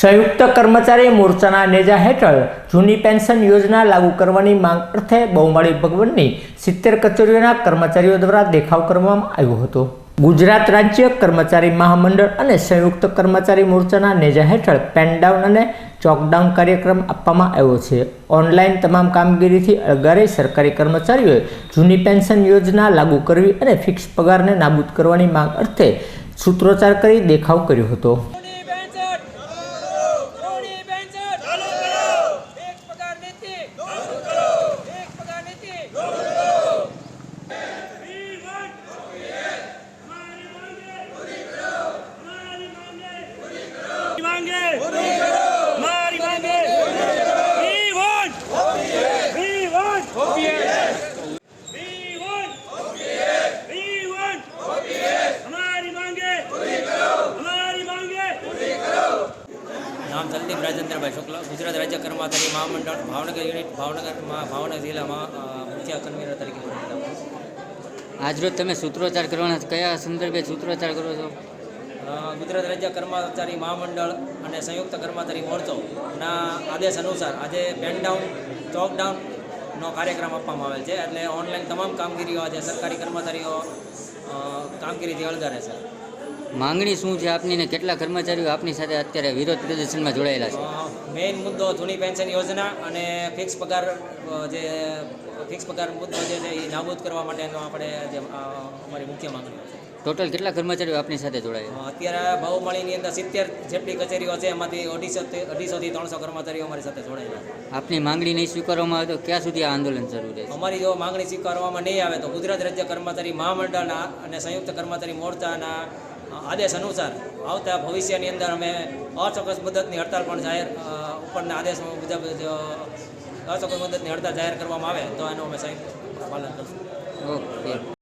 સંયુક્ત કર્મચારી મોરચાના નેજા હેઠળ જૂની પેન્શન યોજના લાગુ કરવાની માંગ અર્થે બહુમાળી ભગવનની સિત્તેર કચેરીઓના કર્મચારીઓ દ્વારા દેખાવ કરવામાં આવ્યો હતો. ગુજરાત રાજ્ય કર્મચારી મહામંડળ અને સંયુક્ત કર્મચારી મોરચાના નેજા હેઠળ પેનડાઉન અને ચોકડાઉન કાર્યક્રમ આપવામાં આવ્યો છે. ઓનલાઈન તમામ કામગીરીથી અળગારે સરકારી કર્મચારીઓએ જૂની પેન્શન યોજના લાગુ કરવી અને ફિક્સ પગારને નાબૂદ કરવાની માંગ અર્થે સૂત્રોચ્ચાર કરી દેખાવ કર્યો હતો. માંગે મારી માંગે વી વી વી વી નામ જલદીપ રાજેન્દ્રભાઈ શુક્લા ગુજરાત રાજ્ય કર્મચારી મહામંડળ ભાવનગર યુનિટ ભાવનગરમાં ભાવનગર જિલ્લામાં મુખ્ય કન્વીનર તરીકે આજરોજ તમે સૂત્રોચ્ચાર કરવાના કયા સંદર્ભે સૂત્રોચ્ચાર કરો છો? ગુજરાત રાજ્ય કર્મચારી મહામંડળ અને સંયુક્ત કર્મચારી મોરચોના આદેશ અનુસાર આજે પેનડાઉન ચોકડાઉનનો કાર્યક્રમ આપવામાં આવેલ છે. એટલે ઓનલાઈન તમામ કામગીરીઓ આજે સરકારી કર્મચારીઓ કામગીરીથી અળગારે છે. માંગણી શું છે આપની ને કેટલા કર્મચારીઓ આપની સાથે અત્યારે વિરોધ પ્રદર્શનમાં જોડાયેલા છે? મેઇન મુદ્દો જૂની પેન્શન યોજના અને ફિક્સ પગાર જે ફિક્સ પગાર મુદ્દો જે છે એ નાબૂદ કરવા માટેનો આપણે જે અમારી મુખ્ય માંગણી છે. ટોટલ કેટલા કર્મચારીઓ આપની સાથે જોડાયા અત્યારે બહુમળીની અંદર સિત્તેર જેટલી કચેરીઓ છે એમાંથી અઢીસો અઢીસોથી ત્રણસો કર્મચારીઓ અમારી સાથે જોડાયેલા આપની માંગણી નહીં સ્વીકારવામાં આવે તો ક્યાં સુધી આ આંદોલન શરૂ છે અમારી જો માંગણી સ્વીકારવામાં નહીં આવે તો ગુજરાત રાજ્ય કર્મચારી મહામંડળના અને સંયુક્ત કર્મચારી મોરચાના આદેશ અનુસાર આવતા ભવિષ્યની અંદર અમે અચોક્કસ મુદતની હડતાલ પણ જાહેર ઉપરના આદેશ મુજબ જો અચોક્કસ મુદતની હડતાલ જાહેર કરવામાં આવે તો એનું અમે સંયુક્ત પાલન કરશું. ઓકે.